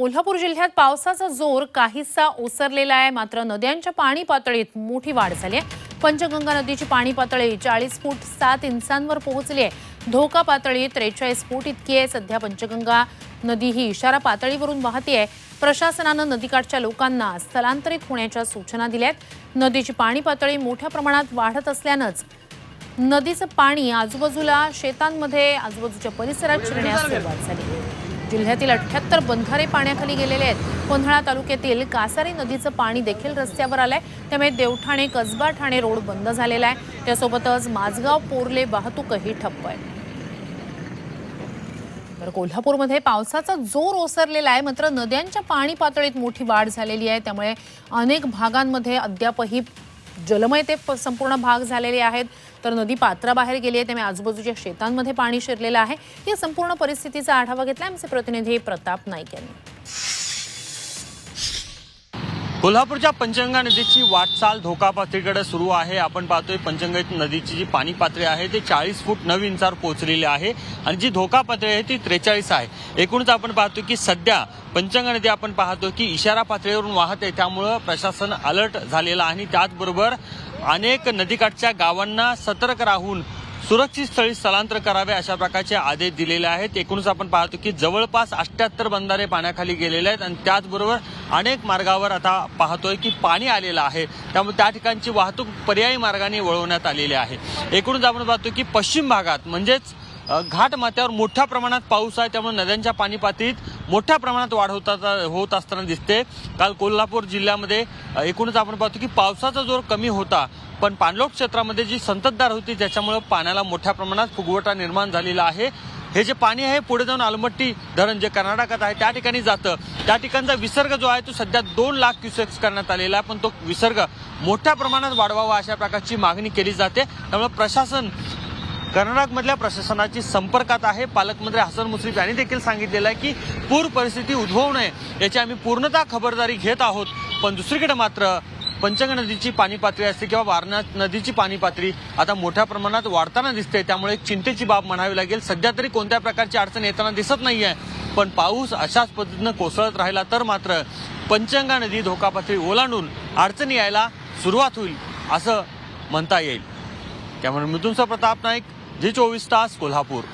कोल्हापूर जिल्ह्यात पावसाचा जोर काहीसा ओसरलेला आहे. मात्र नद्यांच्या पाणी पातळीत मोठी वाढ झाली आहे. पंचगंगा नदीची पाणी पातळी चाळीस फूट सात इंचांवर पोहोचली आहे. धोका पातळी त्रेचाळीस फूट इतकी आहे. सध्या पंचगंगा नदी ही इशारा पातळीवरून वाहते आहे. प्रशासनानं नदीकाठच्या लोकांना स्थलांतरित होण्याच्या सूचना दिल्या आहेत. नदीची पाणी पातळी मोठ्या प्रमाणात वाढत असल्यानंच नदीचं पाणी आजूबाजूला शेतांमध्ये आजूबाजूच्या परिसरात शिरण्यास सुरुवात झाली. जिल्ह्यातील अठ्ठ्याहत्तर बंधारे पाण्याखाली गेलेले आहेत. पन्हाळा तालुक्यातील कासारी नदीचं पाणी देखील रस्त्यावर आलंय. त्यामुळे देवठाणे कसबा ठाणे रोड बंद झालेला आहे. त्यासोबतच माझगाव पोरले वाहतूकही ठप्प आहे. तर कोल्हापूरमध्ये पावसाचा जोर ओसरलेला आहे. मात्र नद्यांच्या पाणी पातळीत मोठी वाढ झालेली आहे. त्यामुळे अनेक भागांमध्ये अद्यापही जलमय ते प- संपूर्ण भाग झालेले आहेत. तर नदी पात्राबाहेर गेली आहे. त्यामुळे आजूबाजूच्या शेतांमध्ये पाणी शिरलेलं आहे. या संपूर्ण परिस्थितीचा आढावा घेतला आमचे प्रतिनिधी प्रताप नाईक यांनी. कोल्हापूरच्या पंचगंगा नदीची वाटचाल धोका पातळीकडे सुरू आहे. आपण पाहतोय पंचगंगा नदीची जी पाणी पातळी आहे ती चाळीस फूट नऊ इंचावर पोहोचलेली आहे आणि जी धोका पातळी आहे ती त्रेचाळीस आहे. एकूणच आपण पाहतो की सध्या पंचगंगा नदी आपण पाहतो की इशारा पातळीवरून वाहत आहे. त्यामुळं प्रशासन अलर्ट झालेलं आहे. आणि त्याचबरोबर अनेक नदीकाठच्या गावांना सतर्क राहून सुरक्षित स्थळी स्थलांतर करावे अशा प्रकारचे आदेश दिलेले आहेत. एकूणच आपण पाहतो की जवळपास अठ्याहत्तर बंधारे पाण्याखाली गेलेले आहेत आणि त्याचबरोबर अनेक मार्गावर आता पाहतोय की पाणी आलेलं आहे. त्यामुळे त्या ठिकाणची वाहतूक पर्यायी मार्गाने वळवण्यात आलेली आहे. एकूणच आपण पाहतो की पश्चिम भागात म्हणजेच घाट माथ्यावर मोठ्या प्रमाणात पाऊस आहे त्यामुळे नद्यांच्या पाणी पातळीत मोठ्या प्रमाणात वाढ होता होत असताना दिसते. काल कोल्हापूर जिल्ह्यामध्ये एकूणच आपण पाहतो की पावसाचा जोर कमी होता पण पाणलोट क्षेत्रामध्ये जी संततधार होती त्याच्यामुळे पाण्याला मोठ्या प्रमाणात फुगवटा निर्माण झालेला आहे. हे जे पाणी आहे पुढे जाऊन आलमट्टी धरण जे कर्नाटकात आहे त्या ठिकाणी जातं. त्या ठिकाणचा विसर्ग जो आहे तो सध्या दोन लाख क्युसेक्स करण्यात आलेला आहे पण तो विसर्ग मोठ्या प्रमाणात वाढवावा अशा प्रकारची मागणी केली जाते. त्यामुळे प्रशासन कर्नाटकमधल्या प्रशासनाची संपर्कात आहे. पालकमंत्री हसन मुश्रीफ यांनी देखील सांगितलेलं आहे की पूर परिस्थिती उद्भवू नये याची आम्ही पूर्णतः खबरदारी घेत आहोत. पण दुसरीकडे मात्र पंचंग नदीची पाणी पातळी असते किंवा वारणा नदीची पाणी पातळी आता मोठ्या प्रमाणात वाढताना दिसते. त्यामुळे एक चिंतेची बाब म्हणावी लागेल. सध्या तरी कोणत्या प्रकारची अडचण येताना दिसत नाहीये. पण पाऊस अशाच पद्धतीनं कोसळत राहिला तर मात्र पंचगंगा नदी धोका पातळी ओलांडून अडचणी यायला सुरुवात होईल असं म्हणता येईल. त्यामुळे मृत्यूंचा प्रताप नाईक जी चोवीस तास कोल्हापूर.